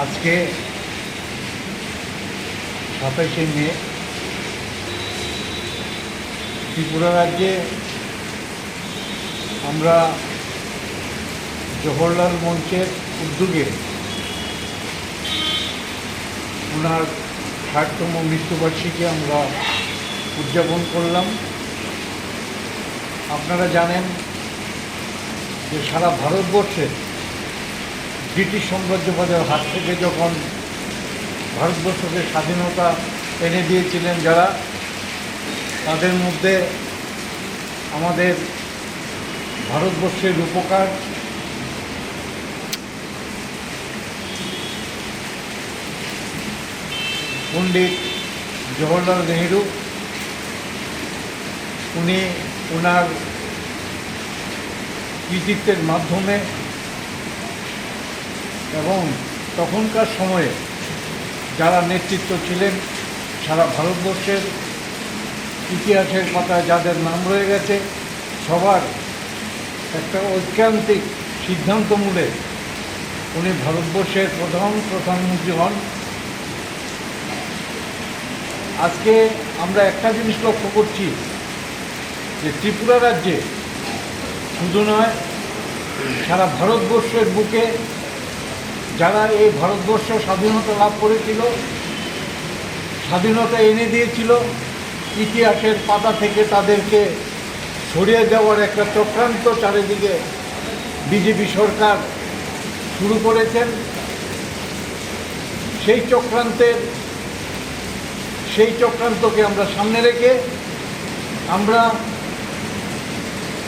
আজকে সাতাশে মে, ত্রিপুরা রাজ্যে আমরা জওহরলাল মঞ্চের উদ্যোগে ওনার ষাটতম মৃত্যুবার্ষিকী আমরা উদযাপন করলাম। আপনারা জানেন যে সারা ভারতবর্ষে ব্রিটিশ সাম্রাজ্যবাদের হাত থেকে যখন ভারতবর্ষকে স্বাধীনতা এনে দিয়েছিলেন যারা, তাদের মধ্যে আমাদের ভারতবর্ষের উপকার পণ্ডিত জওহরলাল নেহরু, উনি ওনার কৃতিত্বের মাধ্যমে এবং তখনকার সময়ে যারা নেতৃত্ব ছিলেন, সারা ভারতবর্ষের ইতিহাসের পাতায় যাদের নাম রয়ে গেছে, সবার একটা ঐকান্তিক সিদ্ধান্তমূলে উনি ভারতবর্ষের প্রধান প্রধানমন্ত্রী হন। আজকে আমরা একটা জিনিস লক্ষ্য করছি, যে ত্রিপুরা রাজ্যে শুধু নয়, সারা ভারতবর্ষের বুকে যারা এই ভারতবর্ষ স্বাধীনতা লাভ করেছিল, স্বাধীনতা এনে দিয়েছিল, ইতিহাসের পাতা থেকে তাদেরকে সরিয়ে দেওয়ার একটা চক্রান্ত চারিদিকে বিজেপি সরকার শুরু করেছেন। সেই চক্রান্তের, সেই চক্রান্তকে আমরা সামনে রেখে আমরা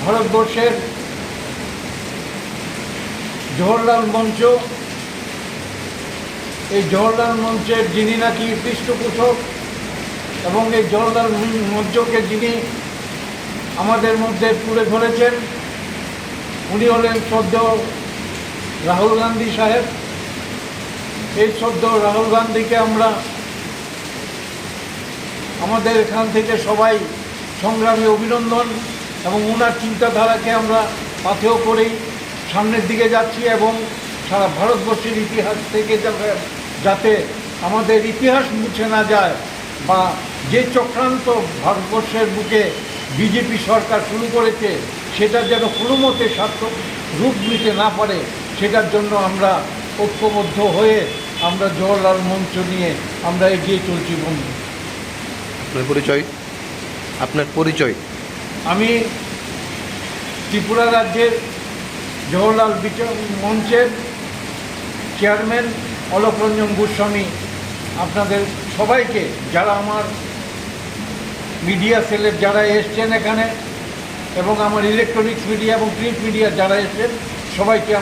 ভারতবর্ষের জওহরলাল মঞ্চ এই জওহরলাল মঞ্চের যিনি নাকি পৃষ্ঠপোষক এবং এই জওহরলাল মঞ্চকে যিনি আমাদের মধ্যে তুলে ধরেছেন, উনি হলেন সদ্য রাহুল গান্ধী সাহেব। এই সদ্য রাহুল গান্ধীকে আমরা আমাদের এখান থেকে সবাই সংগ্রামে অভিনন্দন এবং ওনার চিন্তাধারাকে আমরা পাথেও করেই সামনের দিকে যাচ্ছি এবং সারা ভারতবর্ষের ইতিহাস থেকে যাতে- যাতে আমাদের ইতিহাস মুছে না যায় বা যে চক্রান্ত ভারতবর্ষের বুকে বিজেপি সরকার শুরু করেছে সেটা যেন কোনো মতে সার্থক রূপ নিতে না পারে সেটার জন্য আমরা ঐক্যবদ্ধ হয়ে আমরা জওহরলাল মঞ্চ নিয়ে আমরা এগিয়ে চলছি বন্ধু। আপনার পরিচয়? আপনার পরিচয়? আমি ত্রিপুরা রাজ্যের জওহরলাল বিচার মঞ্চের চেয়ারম্যান অলোক রঞ্জন গোস্বামী, আপনাদের সবাইকে, যারা আমার মিডিয়া সেলের যারা এসছেন এখানে, এবং আমার ইলেকট্রনিক্স মিডিয়া এবং প্রিন্ট মিডিয়া যারা এসছেন, সবাইকে